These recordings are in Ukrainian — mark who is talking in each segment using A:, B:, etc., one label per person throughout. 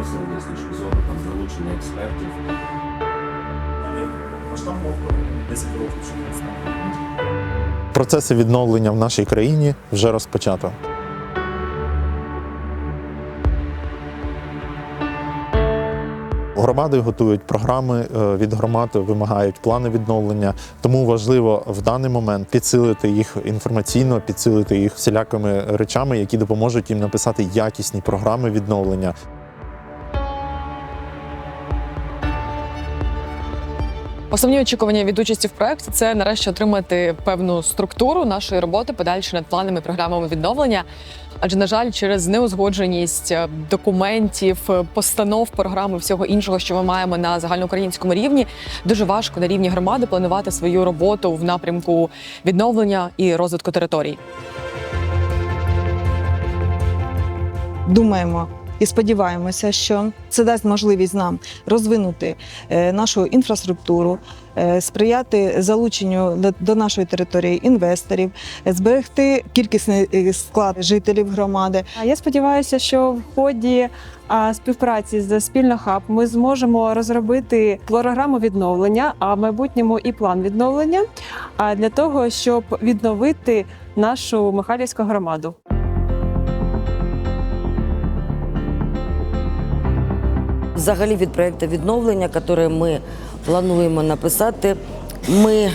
A: осмислення з точки зору там залучення експертів.
B: Масштабно 10 років.
C: Процеси відновлення в нашій країні вже розпочато. Громади готують програми е, від громад, вимагають плани відновлення. Тому важливо в даний момент підсилити їх інформаційно, підсилити їх всілякими речами, які допоможуть їм написати якісні програми відновлення.
D: Основні очікування від участі в проєкті – це нарешті отримати певну структуру нашої роботи, подальше над планами програмами відновлення. Адже, на жаль, через неузгодженість е, документів, е, постанов, програми, всього іншого, що ми маємо на загальноукраїнському рівні, дуже важко на рівні громади планувати свою роботу в напрямку відновлення і розвитку територій.
E: думаємо і сподіваємося, що це дасть можливість нам розвинути е, нашу інфраструктуру, е, сприяти залученню до- нашої території інвесторів, зберегти кількісний е, склад жителів громади.
F: Я сподіваюся, що в ході співпраці з спільно хаб ми зможемо розробити програму відновлення, а в майбутньому і план відновлення для того, щоб відновити нашу Михайлівську громаду.
G: Взагалі від проєкту відновлення, який ми плануємо написати, ми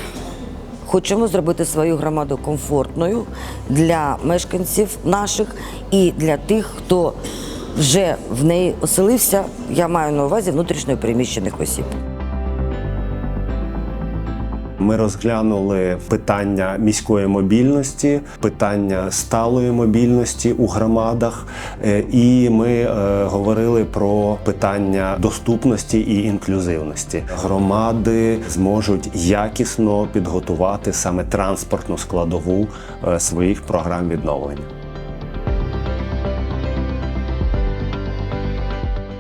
G: хочемо зробити свою громаду комфортною для мешканців наших і для тих, хто вже в неї оселився. Я маю на увазі внутрішньо переміщених осіб.
A: Ми розглянули питання міської мобільності, питання сталої мобільності у громадах, е, і ми е, говорили про питання доступності і інклюзивності. Громади зможуть якісно підготувати саме транспортну складову е, своїх програм відновлення.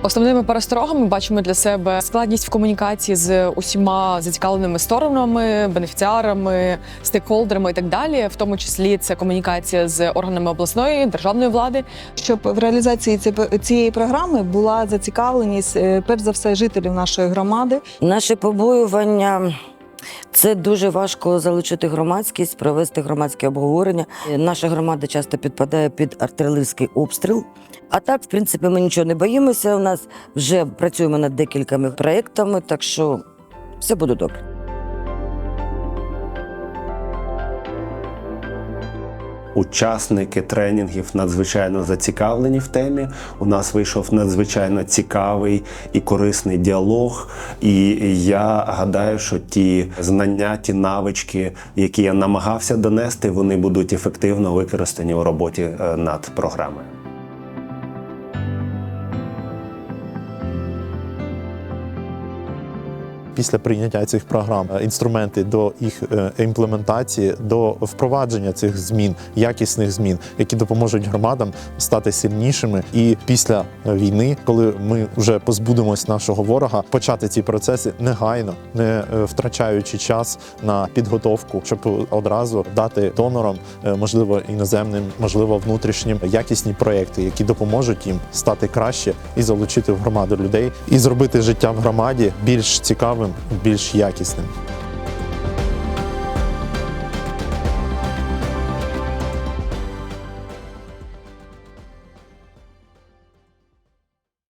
D: Основними пересторогами бачимо для себе складність в комунікації з усіма зацікавленими сторонами, бенефіціарами, стейкхолдерами і так далі. В тому числі це комунікація з органами обласної державної влади.
E: Щоб в реалізації ці- цієї програми була зацікавленість е, перш за все жителів нашої громади.
G: Наше побоювання. Це дуже важко залучити громадськість, провести громадське обговорення. Наша громада часто підпадає під артилерійський обстріл. А так, в принципі, ми нічого не боїмося. У нас вже працюємо над декількома проєктами, так що все буде добре.
A: Учасники тренінгів надзвичайно зацікавлені в темі. У нас вийшов надзвичайно цікавий і корисний діалог. І я гадаю, що ті знання, ті навички, які я намагався донести, вони будуть ефективно використані у роботі е, над програмою.
C: Після прийняття цих програм е, інструменти до їх е, імплементації, до впровадження цих змін, якісних змін, які допоможуть громадам стати сильнішими. І після війни, коли ми вже позбудемось нашого ворога, почати ці процеси негайно, не е, втрачаючи час на підготовку, щоб одразу дати донорам, можливо, іноземним, можливо, внутрішнім якісні проекти, які допоможуть їм стати краще і залучити в громаду людей, і зробити життя в громаді більш цікавим, більш якісним.